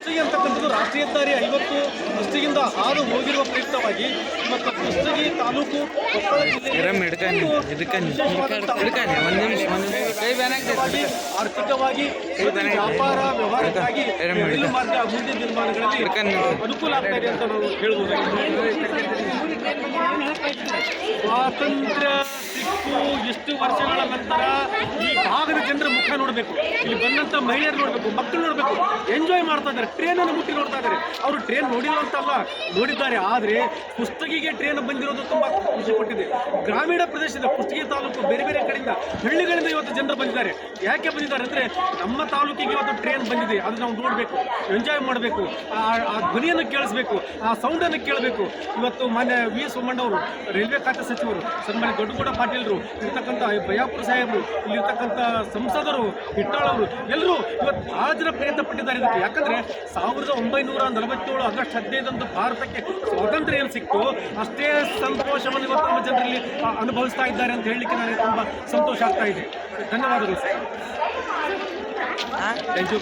ಅಂತಕ್ಕಂಥದ್ದು ರಾಷ್ಟ್ರೀಯ ಹೆದ್ದಾರಿ ಐವತ್ತು ಕುಷ್ಟಗಿಯಿಂದ ಹಾದು ಹೋಗಿರುವ ಪ್ರಯುಕ್ತವಾಗಿ ಮತ್ತು ಕುಷ್ಟಗಿ ತಾಲೂಕು ಕೊಪ್ಪಳ ಆರ್ಥಿಕವಾಗಿ. ವ್ಯಾಪಾರ ವ್ಯವಹಾರಕ್ಕಾಗಿ ರೈಲು ಮಾರ್ಗ ಅಭಿವೃದ್ಧಿ ನಿರ್ಮಾಣಗಳಲ್ಲಿ. ಅನುಕೂಲ ಆಗ್ತಾ ಇದೆ ಅಂತ ನಾವು ಹೇಳ್ಬೋದು. ಸ್ವಾತಂತ್ರ್ಯ ಸಿಕ್ಕು ಎಷ್ಟು ವರ್ಷಗಳ ನೋಡಬೇಕು. ಇಲ್ಲಿ ಬಂದಂತ ಮಹಿಳೆಯರು ನೋಡಬೇಕು, ಮಕ್ಕಳು ನೋಡಬೇಕು. ಎಂಜಾಯ್ ಮಾಡ್ತಾ ಇದ್ದಾರೆ. ಟ್ರೈನ್ ಅನ್ನು ಮುಟ್ಟಿ ನೋಡ್ತಾ ಇದ್ದಾರೆ. ಅವರು ಟ್ರೈನ್ ನೋಡಿಲ್ಲ ಅಂತಲ್ಲ ನೋಡಿದ್ದಾರೆ. ಆದರೆ ಪುಸ್ತಕಿಗೆ ಟ್ರೈನ್ ಬಂದಿರೋದು ತುಂಬಾ ಖುಷಿ ಕೊಟ್ಟಿದೆ. ಗ್ರಾಮೀಣ ಪ್ರದೇಶದ ಕುಷ್ಟಗಿ ತಾಲೂಕು ಬೇರೆ ಬೇರೆ ಕಡೆಯಿಂದ ಹಳ್ಳಿಗಳಿಂದ ಇವತ್ತು ಜನರು ಬಂದಿದ್ದಾರೆ. ಯಾಕೆ ಬಂದಿದ್ದಾರೆ ಅಂದರೆ ನಮ್ಮ ತಾಲೂಕಿಗೆ ಇವತ್ತು ಟ್ರೈನ್ ಬಂದಿದೆ. ಅದು ನಾವು ನೋಡಬೇಕು ಎಂಜಾಯ್ ಮಾಡಬೇಕು. ಆ ಧ್ವನಿಯನ್ನು ಕೇಳಿಸ್ಬೇಕು, ಆ ಸೌಂಡನ್ನು ಕೇಳಬೇಕು. ಇವತ್ತು ಮಾನ್ಯ ವಿ ಸೋಮಣ್ಣವರು ರೈಲ್ವೆ ಖಾತೆ ಸಚಿವರು, ಸನ್ಮಾನ್ಯ ದೊಡ್ಡಗೌಡ ಪಾಟೀಲ್ರು, ಇರ್ತಕ್ಕಂಥ ಬಯಾಪುರ ಸಾಹೇಬರು, ಇಲ್ಲಿರ್ತಕ್ಕಂಥ ಸಂಸದರು ಹಿಟ್ಟಾಳವರು ಎಲ್ಲರೂ ಇವತ್ತು ಜನ ಪ್ರಯತ್ನ ಪಟ್ಟಿದ್ದಾರೆ ಇದಕ್ಕೆ. ಯಾಕಂದ್ರೆ ಸಾವಿರದ ಒಂಬೈನೂರ ನಲವತ್ತೇಳು ಆಗಸ್ಟ್ ಹದಿನೈದಂದು ಭಾರತಕ್ಕೆ ಸ್ವಾತಂತ್ರ್ಯ ಏನು ಸಿಕ್ತು ಅಷ್ಟೇ ಸಂತೋಷವನ್ನು ಇವತ್ತು ನಮ್ಮ ಜನರಲ್ಲಿ ಅನುಭವಿಸ್ತಾ ಇದ್ದಾರೆ ಅಂತ ಹೇಳಲಿಕ್ಕೆ ನನಗೆ ತುಂಬ ಸಂತೋಷ ಆಗ್ತಾ ಇದೆ. ಧನ್ಯವಾದಗಳು ಸರ್. Thank you